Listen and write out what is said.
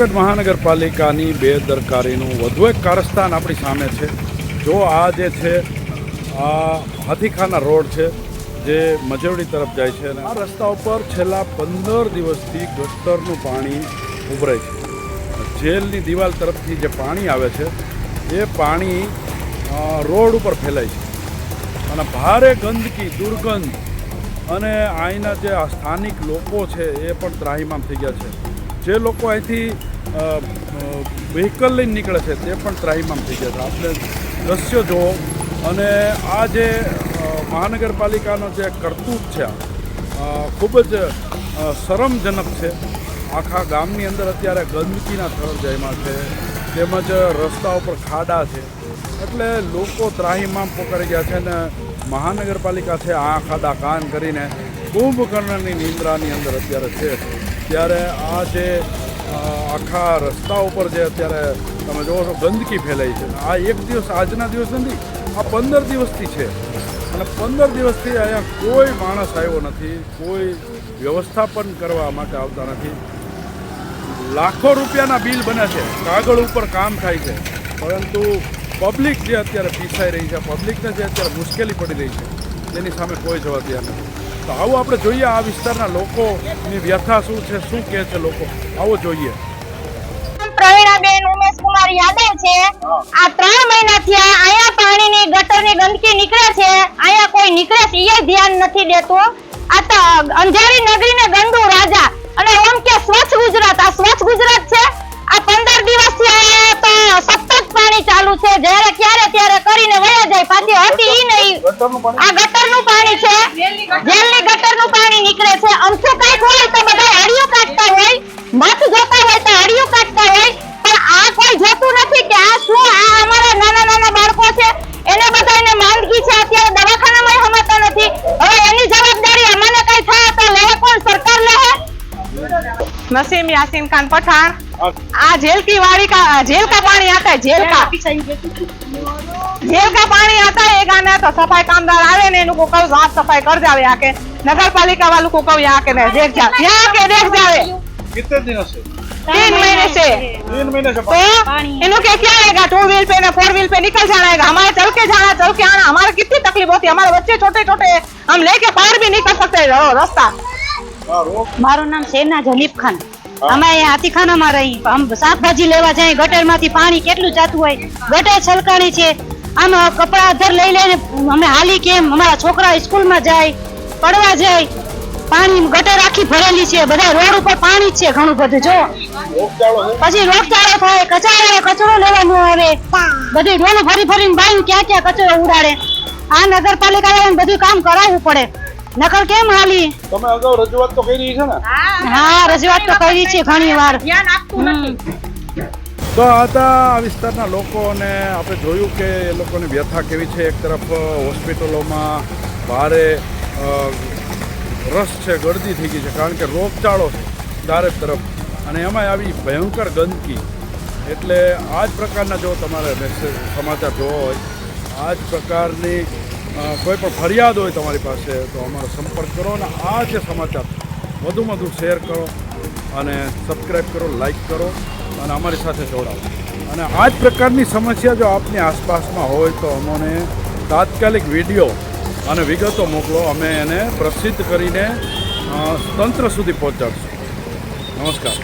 જૂનાગઢ મહાનગરપાલિકાની બેદરકારીનું વધુ એક કારસ્તાન આપણી સામે છે. જો આ જે છે, આ હાથીખાના રોડ છે, જે મજવડી તરફ જાય છે અને આ રસ્તા ઉપર છેલ્લા પંદર દિવસથી ગટરનું પાણી ઉભરાય છે. જેલની દિવાલ તરફથી જે પાણી આવે છે, એ પાણી રોડ ઉપર ફેલાય છે. અને ભારે ગંદકી, દુર્ગંધ અને અહીંના જે સ્થાનિક લોકો છે, એ પણ ત્રાહીમામ થઈ ગયા છે. જે લોકો અહીંથી વ્હીકલ લઈને નીકળે છે, તે પણ ત્રાહીમામ થઈ ગયા છે. આપણે દ્રશ્યો જુઓ. અને આ જે મહાનગરપાલિકાનો જે કરતૂત છે ખૂબ જ શરમજનક છે. આખા ગામની અંદર અત્યારે ગંદકીના થર જયમાં છે, તેમજ રસ્તા ઉપર ખાડા છે. એટલે લોકો ત્રાહીમામ પોકારી ગયા છે અને મહાનગરપાલિકા છે આ ખાડા કાન કરીને કુંભકર્ણની નિંદ્રાની અંદર અત્યારે છે. ત્યારે આ જે આખા રસ્તા ઉપર જે અત્યારે તમે જોવો છો, ગંદકી ફેલાઈ છે. આ એક દિવસ આજના દિવસ નથી, આ પંદર દિવસથી છે. અને પંદર દિવસથી અહીંયા કોઈ માણસ આવ્યો નથી, કોઈ વ્યવસ્થાપન કરવા માટે આવતા નથી. લાખો રૂપિયાના બિલ બને છે, કાગળ ઉપર કામ થાય છે. પરંતુ પબ્લિક જે અત્યારે પીસાઈ રહી છે, પબ્લિકને જે અત્યારે મુશ્કેલી પડી રહી છે તેની સામે કોઈ જવા નથી. તો આવું આપણે જોઈએ આ વિસ્તારના લોકોની વ્યથા શું છે, શું કહે છે લોકો? આવો જોઈએ. નીકળે છે. અહીંયા કોઈ નીકળે છે એ ધ્યાન નથી દેતું. આ તો અંજારી નગરીને ગંદુ રાજા. અને એમ કે સ્વચ્છ ગુજરાત, આ સ્વચ્છ ગુજરાત છે. આ પંદર દિવસથી સતત પાણી ચાલુ છે. જ્યારે લઈને વયો જાય. પાછી હતી ઈ નહીં. આ ગટરનું પાણી છે. જેલની ગટરનું પાણી નીકળે છે. અંશો કઈ ખોલે તો બધા હળિયો કાઢતા હોય. મત જોતા હોય તો હળિયો કાઢતા હોય. પણ આ કોઈ જોતું નથી કે આ શું આ અમારા નાના નાના બાળકો છે. એને બધા એને માંદગી છે. અત્યારે દવાખાનામાં હમાતા નથી. હવે એની જવાબદારી અમને કઈ થાય તો લે કોણ? સરકાર લે નસીમ યાસીમ ખાન પઠાણ. आ जेल की वाड़ी का जेल का पानी आता है जेल का जेल का पानी आता है एक आने तो सफाई कामदार आवे ने इनको कहूँ साफ सफाई कर जावे आके नगर पालिका वालों को कहूँ यहाँ के ने देख जा यहाँ के देख जावे कितने दिनों से तीन महीने से तीन महीने से तो इन्हों के क्या आएगा टू व्हील पे ना फोर व्हील पे निकल जाना है हमारे चल के जाना चल के आना हमारे कितनी तकलीफ होती है हमारे बच्चे छोटे छोटे हैं हम लेके बाहर भी निकल सकते हैं रास्ता हाँ, रोक મારું નામ શેરનાજ હનીફ ખાન અમે હાથીખાનામાં રહી. આમ શાકભાજી લેવા જાય ગટરમાંથી પાણી કેટલું જાતું હોય. ગટર છલકાણી છે. આમ કપડા અધર લઈ લઈને અમે હાલી કેમ અમારા છોકરા સ્કૂલમાં જાય પડવા જાય. પાણી ગટર આખી ભરેલી છે. બધા રોડ ઉપર પાણી છે ઘણું બધું જો. પછી રોગચાળો થાય કચરો કચરો લેવા ન આવે. બધું ડોલું ફરી ફરીને બાયું ક્યાં ક્યાં કચરો ઉડાડે. આ નગરપાલિકા વાળાને બધું કામ કરાવવું પડે. નકર કેમ હાલી? તમે અગાઉ રજૂઆત તો કરી છે ને? હા રજૂઆત તો કરી છે ઘણી વાર. ધ્યાન આપતું નથી. તો આ હતા આ વિસ્તારના લોકો અને આપણે જોયું કે એ લોકોની વ્યથા કેવી છે? એક તરફ હોસ્પિટલોમાં ભારે રસ છે ગળદી થઈ ગઈ છે કારણ કે રોગચાળો છે ચારે તરફ. અને એમાં આવી ભયંકર ગંદકી. એટલે આ જ પ્રકારના જો તમારે મેસેજ સમાચાર જોવો હોય આ જ પ્રકારની કોઈ પણ ફરિયાદ હોય તમારી પાસે, તો અમારો સંપર્ક કરો અને આ જે સમાચાર, વધુમાં વધુ શેર કરો અને સબસ્ક્રાઈબ કરો લાઈક કરો અને અમારી સાથે જોડાવો અને આ જ પ્રકારની સમસ્યા જો આપની આસપાસમાં હોય તો અમને તાત્કાલિક વીડિયો અને વિગતો મોકલો. અમે એને પ્રસિદ્ધ કરીને તંત્ર સુધી પહોંચાડશું. નમસ્કાર.